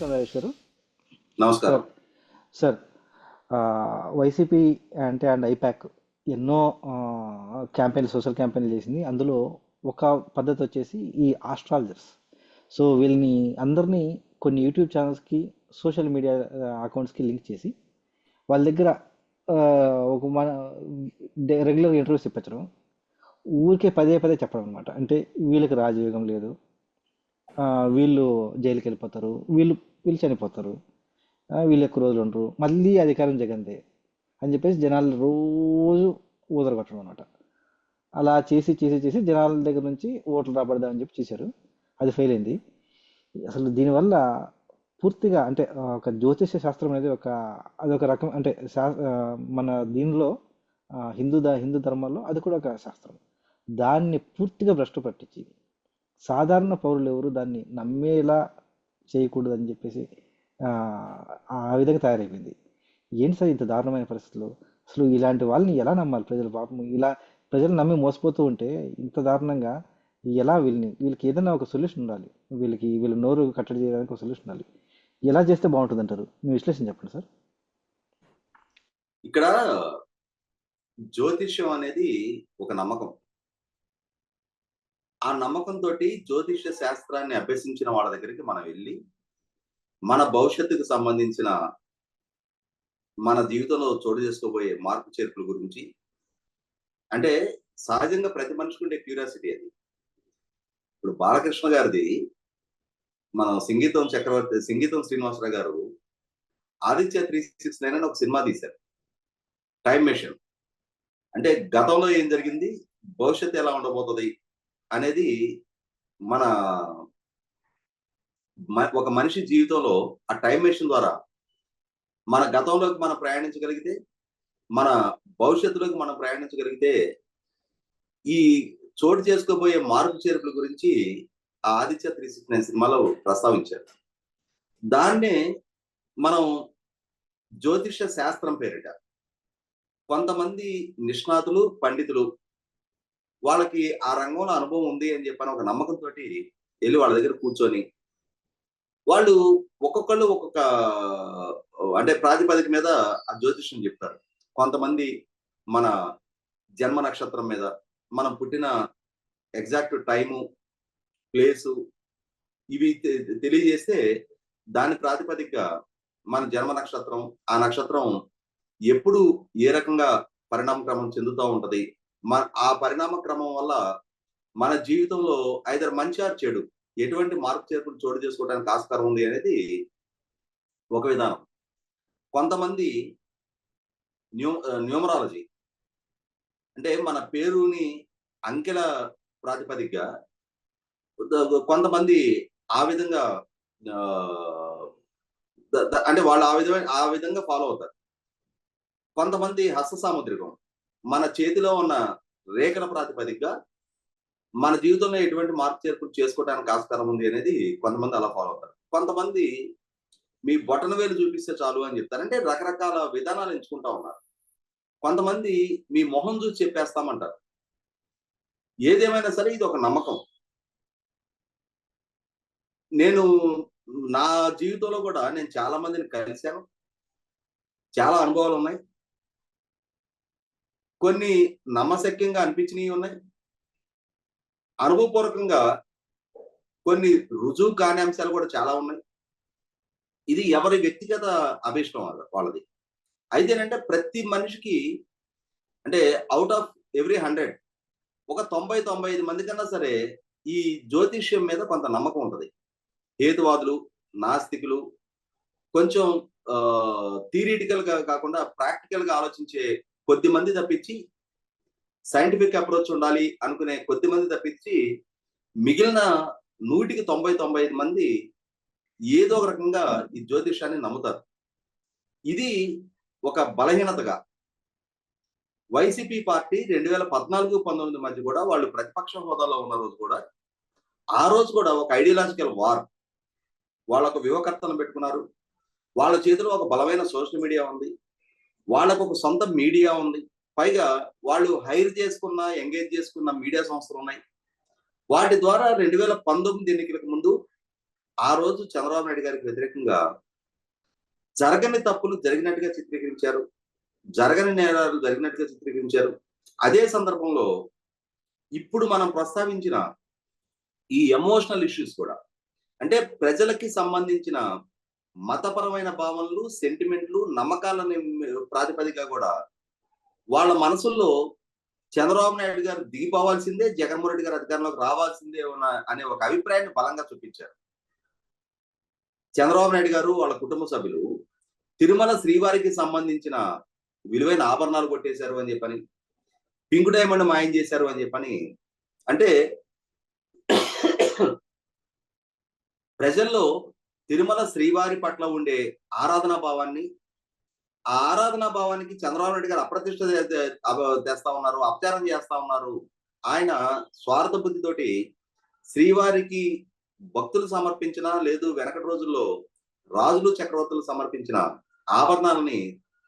నమస్కారం రాజేష్ గారు. నమస్కారం. సార్ వైసీపీ అంటే అండ్ ఐపాక్ ఎన్నో క్యాంపెయిన్ సోషల్ క్యాంపెయిన్లు చేసింది. అందులో ఒక పద్ధతి వచ్చేసి ఈ ఆస్ట్రాలజర్స్. సో వీళ్ళని అందరినీ కొన్ని యూట్యూబ్ ఛానల్స్కి సోషల్ మీడియా అకౌంట్స్కి లింక్ చేసి వాళ్ళ దగ్గర ఒక మన రెగ్యులర్ ఇంటర్వ్యూస్ ఇప్పించడం. ఊరికే పదే పదే చెప్పడం అనమాట అంటే వీళ్ళకి రాజయోగం లేదు. వీళ్ళు జైలుకి వెళ్ళిపోతారు వీళ్ళు వీళ్ళు చనిపోతారు వీళ్ళు ఎక్కువ రోజులు ఉండరు. మళ్ళీ అధికారం జగందే అని చెప్పేసి జనాలు రోజు ఊదరగొట్టడం అనమాట అలా చేసి చేసి చేసి జనాల దగ్గర నుంచి ఓట్లు రాబడదామని చెప్పి చేశారు. అది ఫెయిల్ అయింది. అసలు దీనివల్ల పూర్తిగా అంటే ఒక జ్యోతిష శాస్త్రం అనేది ఒక అదొక రకం అంటే శా మన దీనిలో హిందూ ద హిందూ ధర్మాల్లో అది కూడా ఒక శాస్త్రం. దాన్ని పూర్తిగా భ్రష్టు పట్టించి సాధారణ పౌరులు ఎవరు దాన్ని నమ్మేలా చేయకూడదు అని చెప్పేసి ఆ, విధంగా తయారైపోయింది. ఏంటి సార్ ఇంత దారుణమైన పరిస్థితులు? అసలు ఇలాంటి వాళ్ళని ఎలా నమ్మాలి ప్రజలు? పాపం ఇలా ప్రజలు నమ్మి మోసపోతూ ఉంటే ఇంత దారుణంగా ఎలా వీళ్ళని వీళ్ళకి ఏదైనా ఒక సొల్యూషన్ ఉండాలి. వీళ్ళకి వీళ్ళ నోరు కట్టడి చేయడానికి ఒక సొల్యూషన్ ఉండాలి. ఎలా చేస్తే బాగుంటుంది అంటారు మీ విశ్లేషణ చెప్పండి సార్. ఇక్కడ జ్యోతిష్యం అనేది ఒక నమ్మకం. ఆ నమ్మకంతో జ్యోతిష్య శాస్త్రాన్ని అభ్యసించిన వాళ్ళ దగ్గరికి మనం వెళ్ళి మన భవిష్యత్తుకు సంబంధించిన మన జీవితంలో చోటు చేసుకోబోయే మార్పు చేర్పుల గురించి అంటే సహజంగా ప్రతి మనిషికి ఉండే క్యూరియాసిటీ అది. ఇప్పుడు బాలకృష్ణ గారిది మనం సంగీతం చక్రవర్తి సంగీతం శ్రీనివాసరావు గారు ఆదిత్య త్రీ సిక్స్ నైన్ అని ఒక సినిమా తీశారు. Time machine. అంటే గతంలో ఏం జరిగింది? భవిష్యత్తు ఎలా ఉండబోతుంది? అనేది మన ఒక మనిషి జీవితంలో ఆ టైం మెషిన్ ద్వారా మన గతంలోకి మనం ప్రయాణించగలిగితే మన భవిష్యత్తులోకి మనం ప్రయాణించగలిగితే ఈ చోటు చేసుకోబోయే మార్పు చేర్పుల గురించి ఆ ఆదిత్య త్రీ సిక్స్ నైన్ సినిమాలో ప్రస్తావించారు. దాన్నే మనం జ్యోతిష శాస్త్రం పేరిట కొంతమంది నిష్ణాతులు పండితులు వాళ్ళకి ఆ రంగంలో అనుభవం ఉంది అని చెప్పని ఒక నమ్మకంతో వెళ్ళి వాళ్ళ దగ్గర కూర్చొని వాళ్ళు ఒక్కొక్కళ్ళు ఒక్కొక్క అంటే ప్రాతిపదిక మీద ఆ జ్యోతిష్యం చెప్తారు. కొంతమంది మన జన్మ నక్షత్రం మీద మనం పుట్టిన ఎగ్జాక్ట్ టైము ప్లేసు ఇవి తెలియజేస్తే దాని ప్రాతిపదికగా మన జన్మ నక్షత్రం ఆ నక్షత్రం ఎప్పుడు ఏ రకంగా పరిణామక్రమం చెందుతూ ఉంటది మన ఆ పరిణామ క్రమం వల్ల మన జీవితంలో ఐదర్ మంచి ఆర్ చెడు ఎటువంటి మార్పు చేర్పులు చోటు చేసుకోవడానికి ఆస్కారం ఉంది అనేది ఒక విధానం. కొంతమంది న్యూ న్యూమరాలజీ అంటే మన పేరుని అంకెల ప్రాతిపదికగా కొంతమంది ఆ విధంగా అంటే వాళ్ళు ఆ విధమైన ఆ విధంగా ఫాలో అవుతారు. కొంతమంది హస్త సాముద్రికం మన చేతిలో ఉన్న రేఖల ప్రాతిపదికగా మన జీవితంలో ఎటువంటి మార్పు చేర్పులు చేసుకోవడానికి ఆస్కారం ఉంది అనేది కొంతమంది అలా ఫాలో అవుతారు. కొంతమంది మీ బొటన వేలు చూపిస్తే చాలు అని చెప్తారు. అంటే రకరకాల విధానాలు ఎంచుకుంటా ఉన్నారు. కొంతమంది మీ మొహం చూసి చెప్పేస్తామంటారు. ఏదేమైనా సరే ఇది ఒక నమ్మకం. నేను నా జీవితంలో కూడా నేను చాలా మందిని కలిశాను. చాలా అనుభవాలు ఉన్నాయి. కొన్ని నమ్మశక్యంగా అనిపించినవి ఉన్నాయి. అనుభవపూర్వకంగా కొన్ని రుజువు కాని అంశాలు కూడా చాలా ఉన్నాయి. ఇది ఎవరి వ్యక్తిగత అభిష్టం వాళ్ళది. అయితే ఏంటంటే ప్రతి మనిషికి అంటే అవుట్ ఆఫ్ ఎవ్రీ హండ్రెడ్ ఒక తొంభై తొంభై ఐదు మంది కన్నా సరే ఈ జ్యోతిష్యం మీద కొంత నమ్మకం ఉంటుంది. హేతువాదులు నాస్తికులు కొంచెం థియరిటికల్గా కాకుండా ప్రాక్టికల్గా ఆలోచించే కొద్ది మంది తప్పించి సైంటిఫిక్ అప్రోచ్ ఉండాలి అనుకునే కొద్ది మంది తప్పించి మిగిలిన నూటికి తొంభై తొంభై ఐదు మంది ఏదో ఒక రకంగా ఈ జ్యోతిషాన్ని నమ్ముతారు. ఇది ఒక బలహీనతగా వైసీపీ పార్టీ రెండు వేల పద్నాలుగు పంతొమ్మిది మధ్య కూడా వాళ్ళు ప్రతిపక్ష హోదాలో ఉన్న రోజు కూడా ఆ రోజు కూడా ఒక ఐడియాలజికల్ వార్ వాళ్ళ ఒక వ్యూహకర్తను పెట్టుకున్నారు. వాళ్ళ చేతిలో ఒక బలమైన సోషల్ మీడియా ఉంది. వాళ్ళకు ఒక సొంత మీడియా ఉంది. పైగా వాళ్ళు హైర్ చేసుకున్న ఎంగేజ్ చేసుకున్న మీడియా సంస్థలు ఉన్నాయి. వాటి ద్వారా రెండు వేల పంతొమ్మిది ఎన్నికలకు ముందు ఆ రోజు చంద్రబాబు నాయుడు గారికి వ్యతిరేకంగా జరగని తప్పులు జరిగినట్టుగా చిత్రీకరించారు. జరగని నేరాలు జరిగినట్టుగా చిత్రీకరించారు. అదే సందర్భంలో ఇప్పుడు మనం ప్రస్తావించిన ఈ ఎమోషనల్ ఇష్యూస్ కూడా అంటే ప్రజలకి సంబంధించిన మతపరమైన భావనలు సెంటిమెంట్లు నమ్మకాలని ప్రాతిపదిక కూడా వాళ్ళ మనసుల్లో చంద్రబాబు నాయుడు గారు దిగిపోవాల్సిందే జగన్మోహన్ రెడ్డి గారు అధికారంలోకి రావాల్సిందే ఉన్న- అనే ఒక అభిప్రాయాన్ని బలంగా చూపించారు. చంద్రబాబు నాయుడు గారు వాళ్ళ కుటుంబ సభ్యులు తిరుమల శ్రీవారికి సంబంధించిన విలువైన ఆభరణాలు కొట్టేశారు అని చెప్పని పింక్ డైమండ్ మాయం చేశారు అని చెప్పని అంటే ప్రజల్లో తిరుమల శ్రీవారి పట్ల ఉండే ఆరాధనా భావాన్ని ఆ ఆరాధనా భావానికి చంద్రబాబు నాయుడు గారు అప్రతిష్ట తెస్తా ఉన్నారు అపచారం చేస్తా ఉన్నారు. ఆయన స్వార్థ బుద్ధితోటి శ్రీవారికి భక్తులు సమర్పించిన లేదు వెనకటి రోజుల్లో రాజులు చక్రవర్తులు సమర్పించిన ఆభరణాలని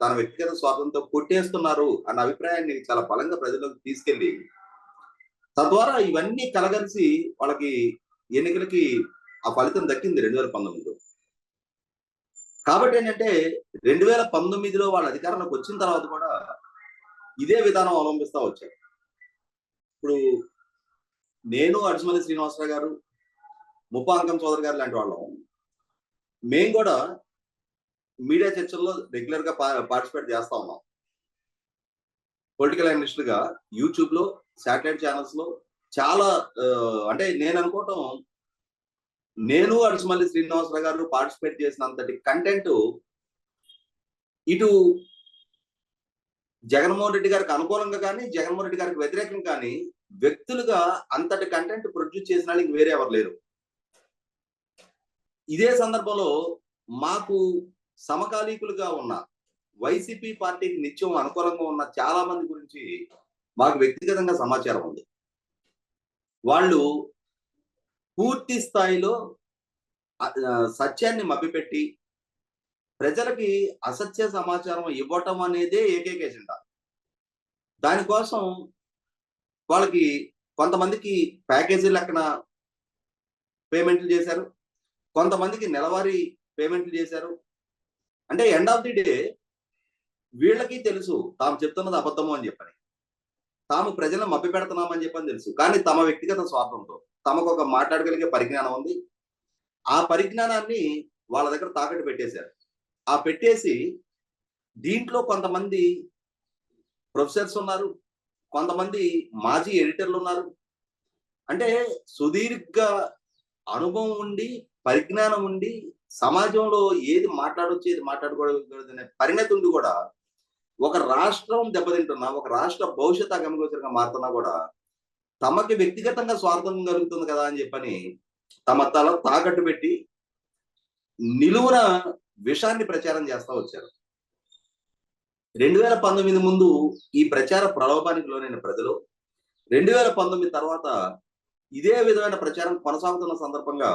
తన వ్యక్తిగత స్వార్థంతో కొట్టేస్తున్నారు అన్న అభిప్రాయాన్ని చాలా బలంగా ప్రజల్లోకి తీసుకెళ్ళి తద్వారా ఇవన్నీ కలగలిసి వాళ్ళకి ఎన్నికలకి ఆ ఫలితం దక్కింది రెండు వేల పంతొమ్మిదిలో. కాబట్టి ఏంటంటే రెండు వేల పంతొమ్మిదిలో వాళ్ళ అధికారంలోకి వచ్చిన తర్వాత కూడా ఇదే విధానం అవలంబిస్తా వచ్చారు. ఇప్పుడు నేను అడిసిమల్లి శ్రీనివాసరావు గారు ముప్పాంకం చౌదరి గారు లాంటి వాళ్ళం. మేము కూడా మీడియా చర్చల్లో రెగ్యులర్గా పార్టిసిపేట్ చేస్తా ఉన్నాం. పొలిటికల్ అనలిస్ట్గా యూట్యూబ్లో శాటిలైట్ ఛానల్స్లో చాలా అంటే నేను అనుకోవటం నేను అడిసిమల్లి శ్రీనివాసరావు గారు పార్టిసిపేట్ చేసినంతటి కంటెంట్ ఇటు జగన్మోహన్ రెడ్డి గారికి అనుకూలంగా కానీ జగన్మోహన్ రెడ్డి గారికి వ్యతిరేకంగా కానీ వ్యక్తులుగా అంతటి కంటెంట్ ప్రొడ్యూస్ చేసిన వాళ్ళకి వేరే ఎవరు లేరు. ఇదే సందర్భంలో మాకు సమకాలీకులుగా ఉన్న వైసీపీ పార్టీకి నిత్యం అనుకూలంగా ఉన్న చాలా మంది గురించి మాకు వ్యక్తిగతంగా సమాచారం ఉంది. వాళ్ళు పూర్తి స్థాయిలో సత్యాన్ని మభ్యపెట్టి ప్రజలకి అసత్య సమాచారం ఇవ్వటం అనేదే ఏకైక ఎజెండా. దానికోసం వాళ్ళకి కొంతమందికి ప్యాకేజీ లెక్కన పేమెంట్లు చేశారు. కొంతమందికి నెలవారీ పేమెంట్లు చేశారు. అంటే ఎండ్ ఆఫ్ ది డే వీళ్ళకి తెలుసు తాము చెప్తున్నది అబద్ధము అని చెప్పని. తాము ప్రజలను మభ్య పెడుతున్నామని చెప్పని తెలుసు. కానీ తమ వ్యక్తిగత స్వార్థంతో. తమకు ఒక మాట్లాడగలిగే పరిజ్ఞానం ఉంది. ఆ పరిజ్ఞానాన్ని వాళ్ళ దగ్గర తాకట్టు పెట్టేశారు. ఆ పెట్టేసి దీంట్లో కొంతమంది ప్రొఫెసర్స్ ఉన్నారు. కొంతమంది మాజీ ఎడిటర్లు ఉన్నారు. అంటే సుదీర్ఘ అనుభవం ఉండి పరిజ్ఞానం ఉండి సమాజంలో ఏది మాట్లాడొచ్చు ఏది మాట్లాడకూడదు అనే పరిణతి ఉండి కూడా ఒక రాష్ట్రం దెబ్బతింటున్నా ఒక రాష్ట్ర భవిష్యత్ అగమగోచరంగా మారుతున్నా కూడా తమకి వ్యక్తిగతంగా స్వార్థం కలుగుతుంది కదా అని చెప్పని తమ తల తాకట్టు పెట్టి నిలువున విషాన్ని ప్రచారం చేస్తా వచ్చారు. రెండు వేల పంతొమ్మిది ముందు ఈ ప్రచార ప్రలోభానికి లోనైన ప్రజలు రెండు వేల పంతొమ్మిది తర్వాత ఇదే విధమైన ప్రచారం కొనసాగుతున్న సందర్భంగా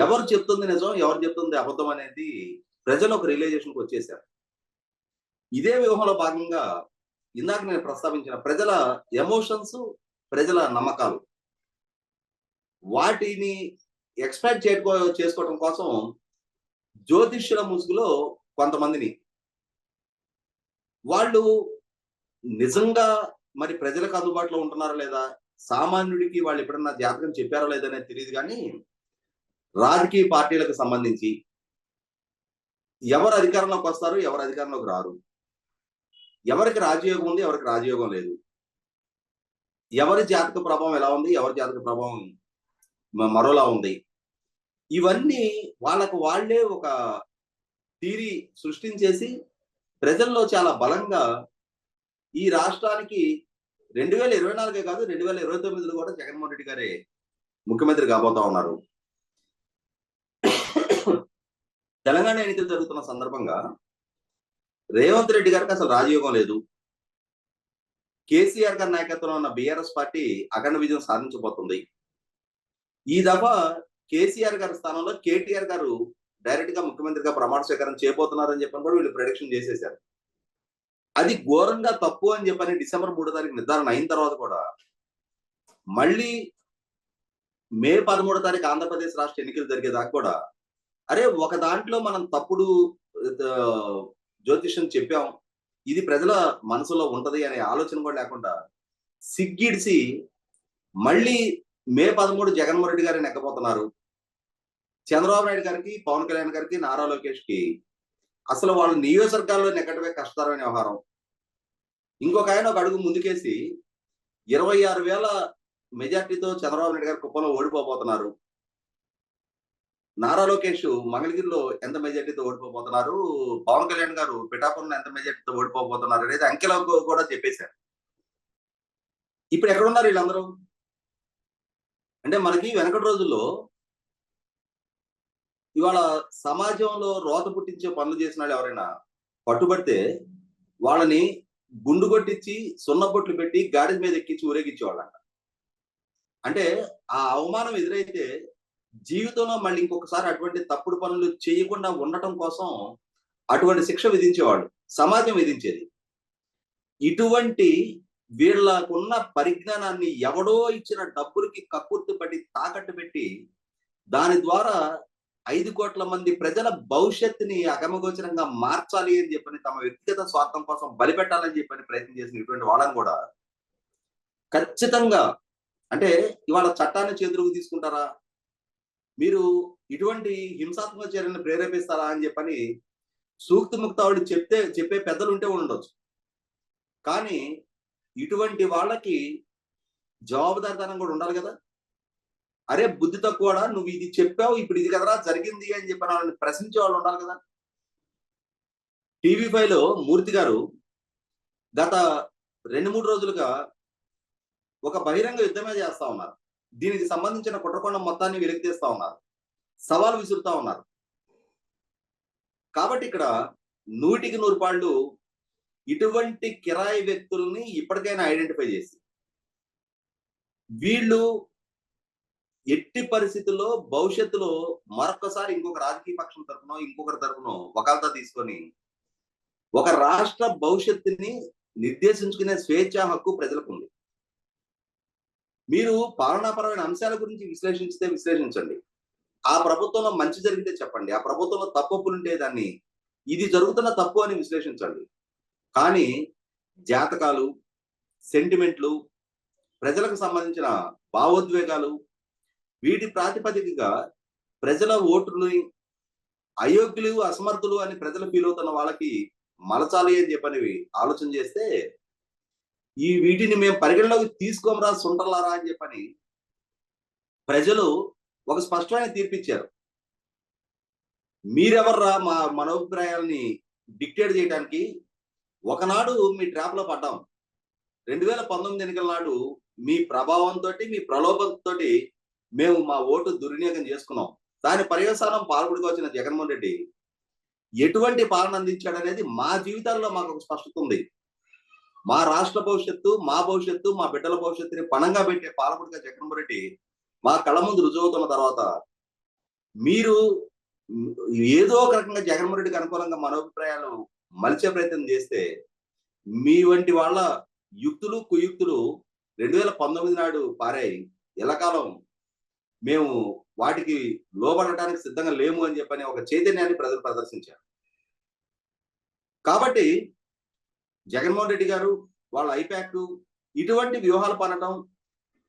ఎవరు చెప్తుంది నిజం ఎవరు చెప్తుంది అబద్ధం అనేది ప్రజలు ఒక రియలైజేషన్కి వచ్చేసారు ఇదే వ్యూహంలో భాగంగా ఇందాక నేను ప్రస్తావించిన ప్రజల ఎమోషన్స్ ప్రజల నమ్మకాలు. వాటిని ఎక్స్పెక్ట్ చేసుకో చేసుకోవడం కోసం జ్యోతిష్యుల ముసుగులో కొంతమందిని. వాళ్ళు నిజంగా మరి ప్రజలకు అందుబాటులో ఉంటున్నారా లేదా? సామాన్యుడికి వాళ్ళు ఎప్పుడన్నా జాతకం చెప్పారా లేదనేది తెలియదు కానీ రాజకీయ పార్టీలకు సంబంధించి ఎవరు అధికారంలోకి వస్తారు ఎవరు అధికారంలోకి రారు. ఎవరికి రాజయోగం ఉంది ఎవరికి రాజయోగం లేదు. ఎవరి జాతక ప్రభావం ఎలా ఉంది? ఎవరి జాతక ప్రభావం మరోలా ఉంది? ఇవన్నీ వాళ్ళకు వాళ్ళే ఒక థీరీ సృష్టించేసి ప్రజల్లో చాలా బలంగా ఈ రాష్ట్రానికి రెండు వేల ఇరవై నాలుగే కాదు రెండు వేల ఇరవై తొమ్మిదిలో కూడా జగన్మోహన్ రెడ్డి గారే ముఖ్యమంత్రి కాబోతా ఉన్నారు. తెలంగాణ ఎన్నికలు జరుగుతున్న సందర్భంగా రేవంత్ రెడ్డి గారికి అసలు రాజయోగం లేదు. కేసీఆర్ గారి నాయకత్వంలో ఉన్న బీఆర్ఎస్ పార్టీ అఖండ విజయం సాధించబోతుంది. ఈ దఫా కేసీఆర్ గారి స్థానంలో కేటీఆర్ గారు డైరెక్ట్గా ముఖ్యమంత్రిగా ప్రమాణ స్వీకారం చేయబోతున్నారని చెప్పని కూడా వీళ్ళు ప్రొడిక్షన్ చేసేశారు. అది ఘోరంగా తప్పు అని చెప్పని డిసెంబర్ మూడో తారీఖు నిర్ధారణ అయిన తర్వాత కూడా మళ్ళీ మే పదమూడో తారీఖు ఆంధ్రప్రదేశ్ రాష్ట్ర ఎన్నికలు జరిగేదాకా కూడా అరే ఒక దాంట్లో మనం తప్పుడు జ్యోతిష్యం చెప్పాం. ఇది ప్రజల మనసులో ఉంటది అనే ఆలోచన కూడా లేకుండా సిగ్గిడిసి మళ్ళీ మే పదమూడు జగన్మోహన్ రెడ్డి గారిని ఎక్కబోతున్నారు. చంద్రబాబు నాయుడు గారికి పవన్ కళ్యాణ్ గారికి నారా లోకేష్కి అసలు వాళ్ళ నియోజకవర్గాల్లో నెగ్గటమే కష్టతరమైన వ్యవహారం. ఇంకొక ఆయన ఒక అడుగు ముందుకేసి ఇరవై ఆరు వేల మెజార్టీతో చంద్రబాబు నాయుడు గారి కుప్పంలో ఓడిపోబోతున్నారు. నారా లోకేష్ మంగళగిరిలో ఎంత మెజార్టీతో ఓడిపోబోతున్నారు? పవన్ కళ్యాణ్ గారు పిఠాపురంలో ఎంత మెజార్టీతో ఓడిపోబోతున్నారు అనేది అంకెలకు కూడా చెప్పేశారు. ఇప్పుడు ఎక్కడున్నారు వీళ్ళందరూ? అంటే మనకి వెనకటి రోజుల్లో ఇవాళ సమాజంలో రోత పుట్టించే పనులు చేసిన వాళ్ళు ఎవరైనా పట్టుబడితే వాళ్ళని గుండు కొట్టించి సున్నబొట్లు పెట్టి గాడి మీద ఎక్కించి ఊరేగించేవాళ్ళంట. అంటే ఆ అవమానం ఎదురైతే జీవితంలో మళ్ళీ ఇంకొకసారి అటువంటి తప్పుడు పనులు చేయకుండా ఉండటం కోసం అటువంటి శిక్ష విధించేవాళ్ళు సమాజం విధించేది. ఇటువంటి వీళ్ళకున్న పరిజ్ఞానాన్ని ఎవడో ఇచ్చిన డబ్బులకి కక్కుర్తి పడి తాకట్టు పెట్టి దాని ద్వారా ఐదు కోట్ల మంది ప్రజల భవిష్యత్తుని అగమగోచరంగా మార్చాలి అని చెప్పని తమ వ్యక్తిగత స్వార్థం కోసం బలిపెట్టాలని చెప్పని ప్రయత్నం చేసిన ఇటువంటి వాళ్ళని కూడా ఖచ్చితంగా అంటే ఇవాళ చట్టాన్ని చేతులకు తీసుకుంటారా? మీరు ఇటువంటి హింసాత్మక చర్యలను ప్రేరేపిస్తారా అని చెప్పని సూక్తి ముక్తావుడు చెప్తే చెప్పే పెద్దలు ఉంటే ఉండొచ్చు. కానీ ఇటువంటి వాళ్ళకి జవాబుదారితనం కూడా ఉండాలి కదా. అరే బుద్ధి తక్కువడా? నువ్వు ఇది చెప్పావు ఇప్పుడు ఇది కదరా జరిగింది అని చెప్పి వాళ్ళని ప్రశ్నించే వాళ్ళు ఉండాలి కదా. టీవీ ఫైవ్లో మూర్తి గారు గత రెండు మూడు రోజులుగా ఒక బహిరంగ యుద్ధమే చేస్తా ఉన్నారు. దీనికి సంబంధించిన కుట్రకొండ మొత్తాన్ని వెలికి తీస్తా ఉన్నారు. సవాల్ విసురుతా ఉన్నారు. కాబట్టి ఇక్కడ నూటికి నూరు పాళ్ళు ఇటువంటి కిరాయి వ్యక్తుల్ని ఇప్పటికైనా ఐడెంటిఫై చేసి వీళ్ళు ఎట్టి పరిస్థితుల్లో భవిష్యత్తులో మరొకసారి ఇంకొక రాజకీయ పక్షం తరపునో ఇంకొకరి తరపునో ఒకళ్ళతో తీసుకొని ఒక రాష్ట్ర భవిష్యత్తుని నిర్దేశించుకునే స్వేచ్ఛా హక్కు ప్రజలకు ఉంది. మీరు పాలనాపరమైన అంశాల గురించి విశ్లేషించితే విశ్లేషించండి. ఆ ప్రభుత్వంలో మంచి జరిగితే చెప్పండి. ఆ ప్రభుత్వంలో తప్పులుంటే దాన్ని ఇది జరుగుతున్న తప్పు అని విశ్లేషించండి. కానీ జాతకాలు సెంటిమెంట్లు ప్రజలకు సంబంధించిన భావోద్వేగాలు వీటి ప్రాతిపదికగా ప్రజల ఓటుని అయోగ్యులు అసమర్థులు అని ప్రజలు ఫీల్ అవుతున్న వాళ్ళకి మలచాలి అని చెప్పనివి ఆలోచన చేస్తే ఈ వీటిని మేము పరిగణలోకి తీసుకోమరా సుంటలారా అని చెప్పని ప్రజలు ఒక స్పష్టమైన తీర్పిచ్చారు. మీరెవర్రా మా మనోభిప్రాయాల్ని డిక్టేట్ చేయడానికి ఒకనాడు మీ ట్రాప్లో పడ్డాం. రెండు వేల పంతొమ్మిది ఎన్నికల నాడు మీ ప్రభావంతో మీ ప్రలోభంతో మేము మా ఓటు దుర్వినియోగం చేసుకున్నాం. దాని పర్యవసానం పాల్గొడుకు వచ్చిన జగన్మోహన్ రెడ్డి ఎటువంటి పాలన అందించాడు అనేది మా జీవితాల్లో మాకు ఒక స్పష్టత ఉంది. మా రాష్ట్ర భవిష్యత్తు మా భవిష్యత్తు మా బిడ్డల భవిష్యత్తుని పణంగా పెట్టే పాలకుడిగా జగన్మోహన్ మా కళ్ళ ముందు రుజువుతున్న తర్వాత మీరు ఏదో ఒక రకంగా జగన్మోహన్ రెడ్డికి అనుకూలంగా మనోభిప్రాయాలు మలిచే ప్రయత్నం చేస్తే మీ వంటి వాళ్ళ యుక్తులు కుయుక్తులు రెండు వేల పంతొమ్మిది నాడు పారాయి. ఎలకాలం మేము వాటికి లోబడటానికి సిద్ధంగా లేము అని చెప్పని ఒక చైతన్యాన్ని ప్రజలు ప్రదర్శించారు. కాబట్టి జగన్మోహన్ రెడ్డి గారు వాళ్ళ ఐపాక్ ఇటువంటి వ్యూహాలు పనడం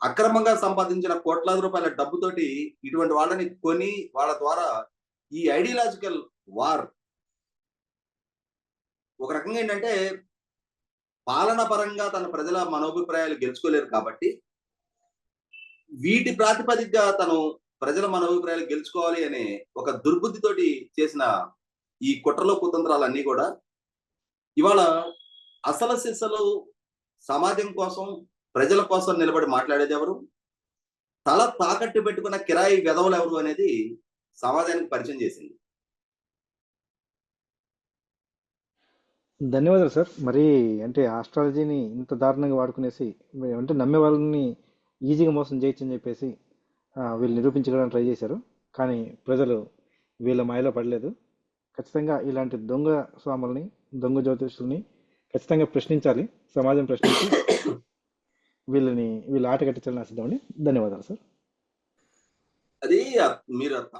అక్రమంగా సంపాదించిన కోట్లాది రూపాయల డబ్బుతోటి ఇటువంటి వాళ్ళని కొని వాళ్ళ ద్వారా ఈ ఐడియలాజికల్ వార్ ఒక రకంగా ఏంటంటే పాలన పరంగా తన ప్రజల మనోభిప్రాయాలు గెలుచుకోలేరు కాబట్టి వీటి ప్రాతిపదికగా తను ప్రజల మనోభిప్రాయాలు గెలుచుకోవాలి అనే ఒక దుర్బుద్ధితోటి చేసిన ఈ కుట్రలో కుతంత్రాలన్నీ కూడా ఇవాళ అసలు సిసలు సమాజం కోసం ప్రజల కోసం నిలబడి మాట్లాడేది ఎవరు? తల తాకట్టు పెట్టుకున్న కిరాయి వెధవలు ఎవరు అనేది సమాజానికి పరిచయం చేసింది. ధన్యవాదాలు సార్. మరి అంటే ఆస్ట్రాలజీని ఇంత దారుణంగా వాడుకునేసి అంటే నమ్మే వాళ్ళని ఈజీగా మోసం చేయొచ్చు అని చెప్పేసి వీళ్ళు నిరూపించడానికి ట్రై చేశారు. కానీ ప్రజలు వీళ్ళ మాయలో పడలేదు. ఖచ్చితంగా ఇలాంటి దొంగ స్వాముల్ని దొంగ జ్యోతిష్యుల్ని ఖచ్చితంగా ప్రశ్నించాలి సమాజం ప్రశ్నించి వీళ్ళని వీళ్ళ ఆట కట్టించాలని ఆశిద్దామండి. ధన్యవాదాలు సార్. అది మీరు